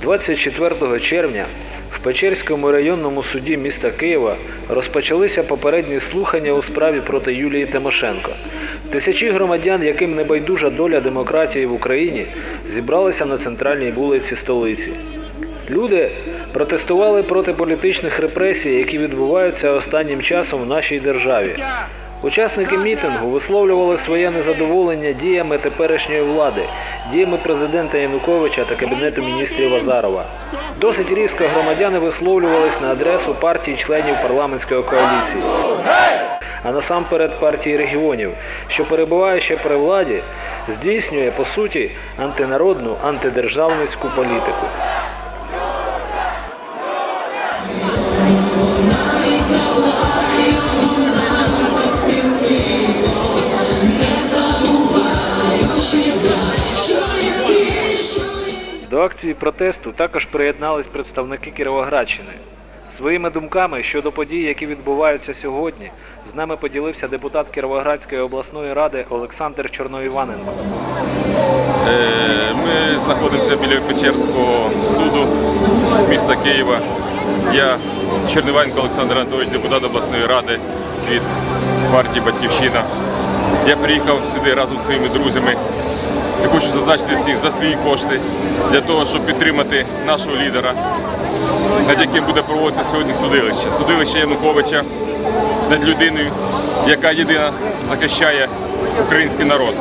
24 червня в Печерському районному суді міста Києва розпочалися попередні слухання у справі проти Юлії Тимошенко. Тисячі громадян, яким не байдужа доля демократії в Україні, зібралися на центральній вулиці столиці. Люди протестували проти політичних репресій, які відбуваються останнім часом в нашій державі. Учасники мітингу висловлювали своє незадоволення діями теперішньої влади, діями президента Януковича та кабінету міністрів Азарова. Досить різко громадяни висловлювались на адресу партій членів парламентської коаліції, а насамперед партії регіонів, що перебуваючи при владі, здійснює по суті антинародну антидержавницьку політику. До акції протесту також приєднались представники Кіровоградщини. Своїми думками щодо подій, які відбуваються сьогодні, з нами поділився депутат Кіровоградської обласної ради Олександр Чорноіваненко. Е, Ми знаходимося біля Печерського суду міста Києва. Я Чернивенко Олександр Анатолійович, депутат обласної ради від партії Батьківщина. Я приїхав сюди разом зі своїми друзями. Я хочу зазначити всіх за свої кошти для того, щоб підтримати нашого лідера, над яким буде проводитися сьогодні судилище. Судилище Януковича над людиною, яка єдина захищає український народ.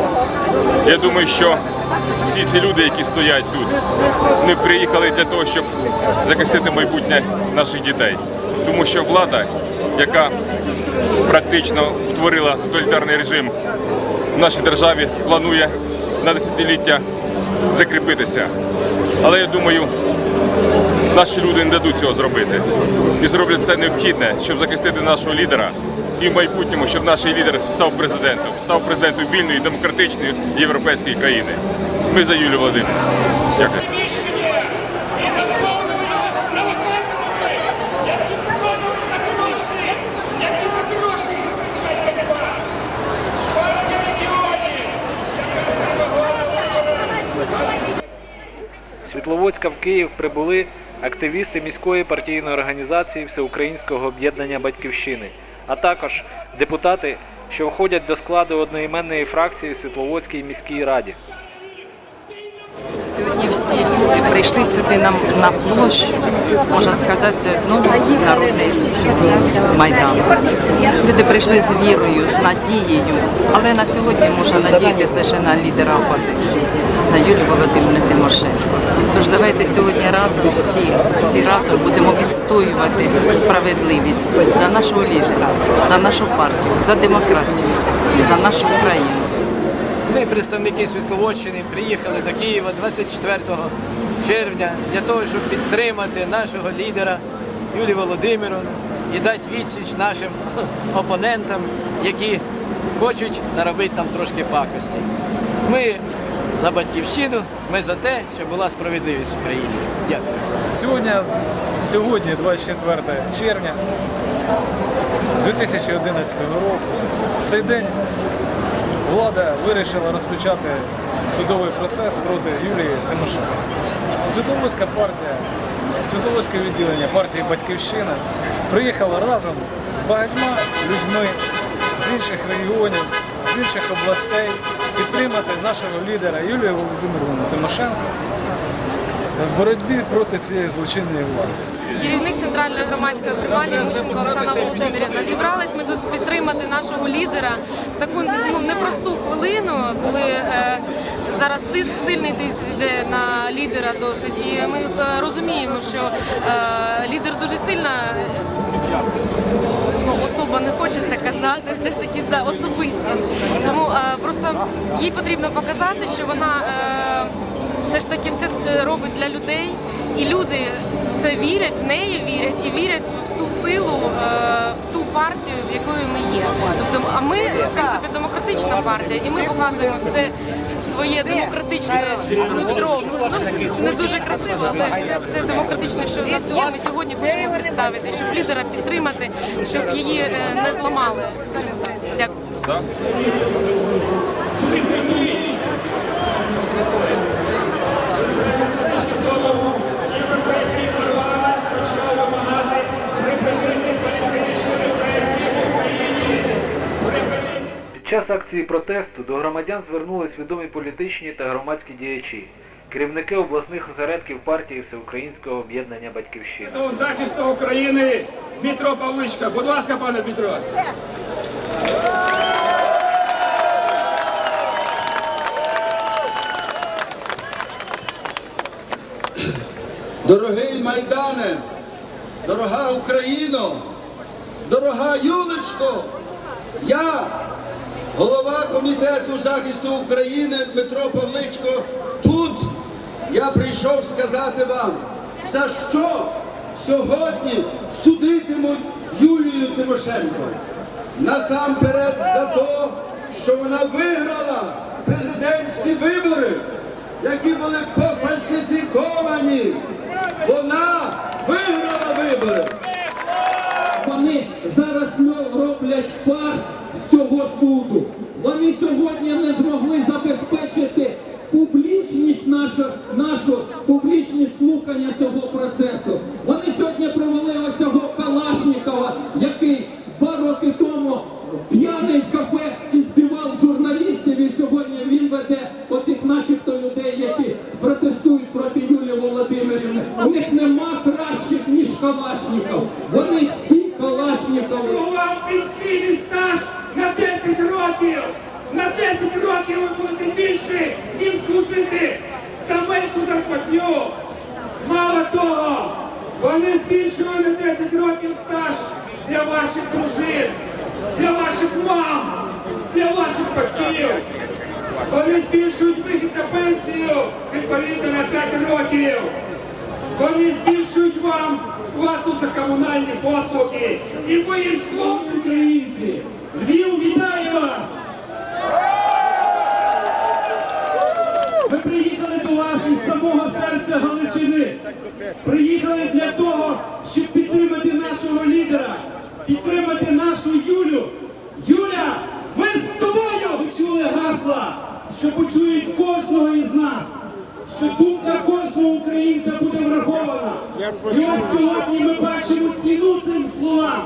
Я думаю, що всі ці люди, які стоять тут, вони приїхали для того, щоб захистити майбутнє наших дітей. Тому що влада, яка практично утворила тоталітарний режим в нашій державі, планує на десятиліття закріпитися. Але я думаю, наші люди не дадуть цього зробити і зроблять все необхідне, щоб захистити нашого лідера. І в майбутньому, щоб наш лідер став президентом, став президентом вільної, демократичної європейської країни. Ми за Юлію Володимирівну. Дякую. приміщення і наповнено провокаторами, які виконують за гроші, які за гроші партія регіонів. Світловодська в Київ прибули активісти міської партійної організації Всеукраїнського об'єднання Батьківщини, а також депутати, що входять до складу одноіменної фракції в Світловодській міській раді. Сьогодні всі люди прийшли сюди на, на площу, можна сказати, це знову народний майдан. Люди прийшли з вірою, з надією, але на сьогодні можна надіятися лише на лідера опозиції, на Юлію Володимирівну Тимошенко. Тож давайте сьогодні разом всі, всі разом будемо відстоювати справедливість за нашого лідера, за нашу партію, за демократію, за нашу Україну. Ми, представники Світловодщини, приїхали до Києва 24 червня для того, щоб підтримати нашого лідера Юлію Володимировну і дати відсіч нашим опонентам, які хочуть наробити нам трошки пакості. Ми за батьківщину, ми за те, щоб була справедливість в країні. Дякую. Сьогодні, сьогодні, 24 червня 2011 року, в цей день влада вирішила розпочати судовий процес проти Юлії Тимошенко. Світловодська партія, Світловодське відділення партії Батьківщина приїхала разом з багатьма людьми з інших регіонів, з інших областей підтримати нашого лідера Юлію Володимировну Тимошенко в боротьбі проти цієї злочинної влади. Керівник центральної громадської приймальні Мущенко Оксана Володимирівна. Зібрались ми тут підтримати нашого лідера в таку ну непросту хвилину, коли е, зараз тиск сильний тиск йде на лідера досить. І ми е, розуміємо, що е, лідер дуже сильна ну, особа не хочеться казати, все ж таки да, особистість. Тому е, просто їй потрібно показати, що вона е, все ж таки все робить для людей, і люди в це вірять, в неї вірять і вірять в ту силу, е, в ту партію, в якою ми є. Тобто, а ми, в принципі, демократична партія, і ми показуємо все своє демократичне нутро. Ну, не дуже красиво, але все те демократичне, що в нас є. Ми сьогодні хочемо представити, щоб лідера підтримати, щоб її е, не зламали. Скажімо так так? Під час акції протесту до громадян звернулись відомі політичні та громадські діячі, керівники обласних осередків партії Всеукраїнського об'єднання Батьківщина. Захисту України Дмитро Павличка. Будь ласка, пане Дмитро. Дорогий Майдане, дорога Україно, дорога Юлечко, я, голова комітету захисту України Дмитро Павличко, тут я прийшов сказати вам, за що сьогодні судитимуть Юлію Тимошенко. Насамперед за те, що вона виграла президентські вибори, які були пофальсифіковані. Вона виграла вибори. Вони зараз роблять фарс з цього суду. Вони сьогодні не змогли забезпечити публічність нашу, нашу публічність слухання цього процесу. Вони сьогодні провели оцього Калашникова, який два роки тому п'яний в кафе них нема кращих, ніж Калашников. Вони всі Калашникови. Вам пенсійний стаж на 10 років. На 10 років ви будете більше їм служити за меншу зарплатню. Мало того, вони збільшили на 10 років стаж для ваших дружин, для ваших мам, для ваших батьків. Вони збільшують вихід на пенсію відповідно на 5 років. Вони збільшують вам плату за комунальні послуги. І ви їм служите. Українці, Львів вітає вас! Ми приїхали до вас із самого серця Галичини. Приїхали для того, щоб підтримати нашого лідера, підтримати нашу Юлю. Юля, ми з тобою! Ви чули гасла, що почують кожного із нас, І ось сьогодні ми бачимо ціну цим словам.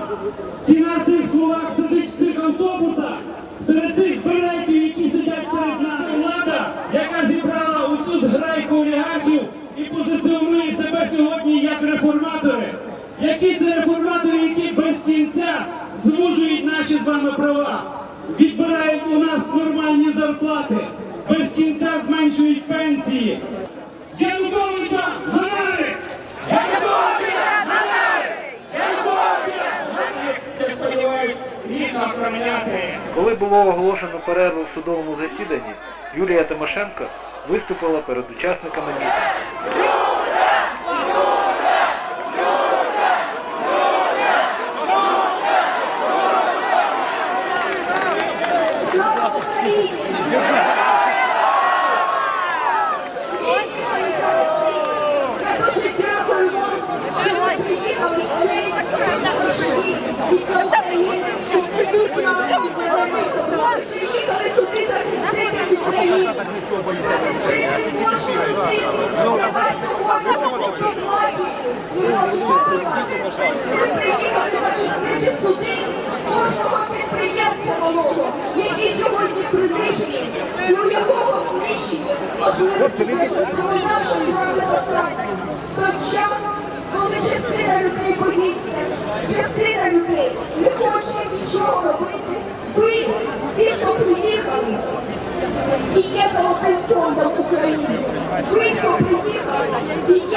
Ціна цих словах сидить в цих автобусах, серед тих беретів, які сидять перед нами. Влада, яка зібрала оцю зграйку олігархів і позиціонує себе сьогодні як реформатори. Які це реформатори, які без кінця звужують наші з вами права, відбирають у нас нормальні зарплати, без кінця зменшують пенсії. Януковича Ганари! Я сподіваюсь, гідно проміняти. Коли було оголошено перерву в судовому засіданні, Юлія Тимошенко виступила перед учасниками мітингу. Слава Україні! Сьогодні, мої молодці, я дуже дякую вам, що ви приїхали в цей важкий і для України, що несуть нам Ви приїхали сюди захистити Україну, захистити кожну людину, яка сьогодні під владою не може працювати. Ви приїхали захистити суди кожного підприємця малого, який сьогодні принижений, і у якого знищені можливості нашої з вами той час, коли частина людей боїться, частина людей не хоче нічого робити, Thank you.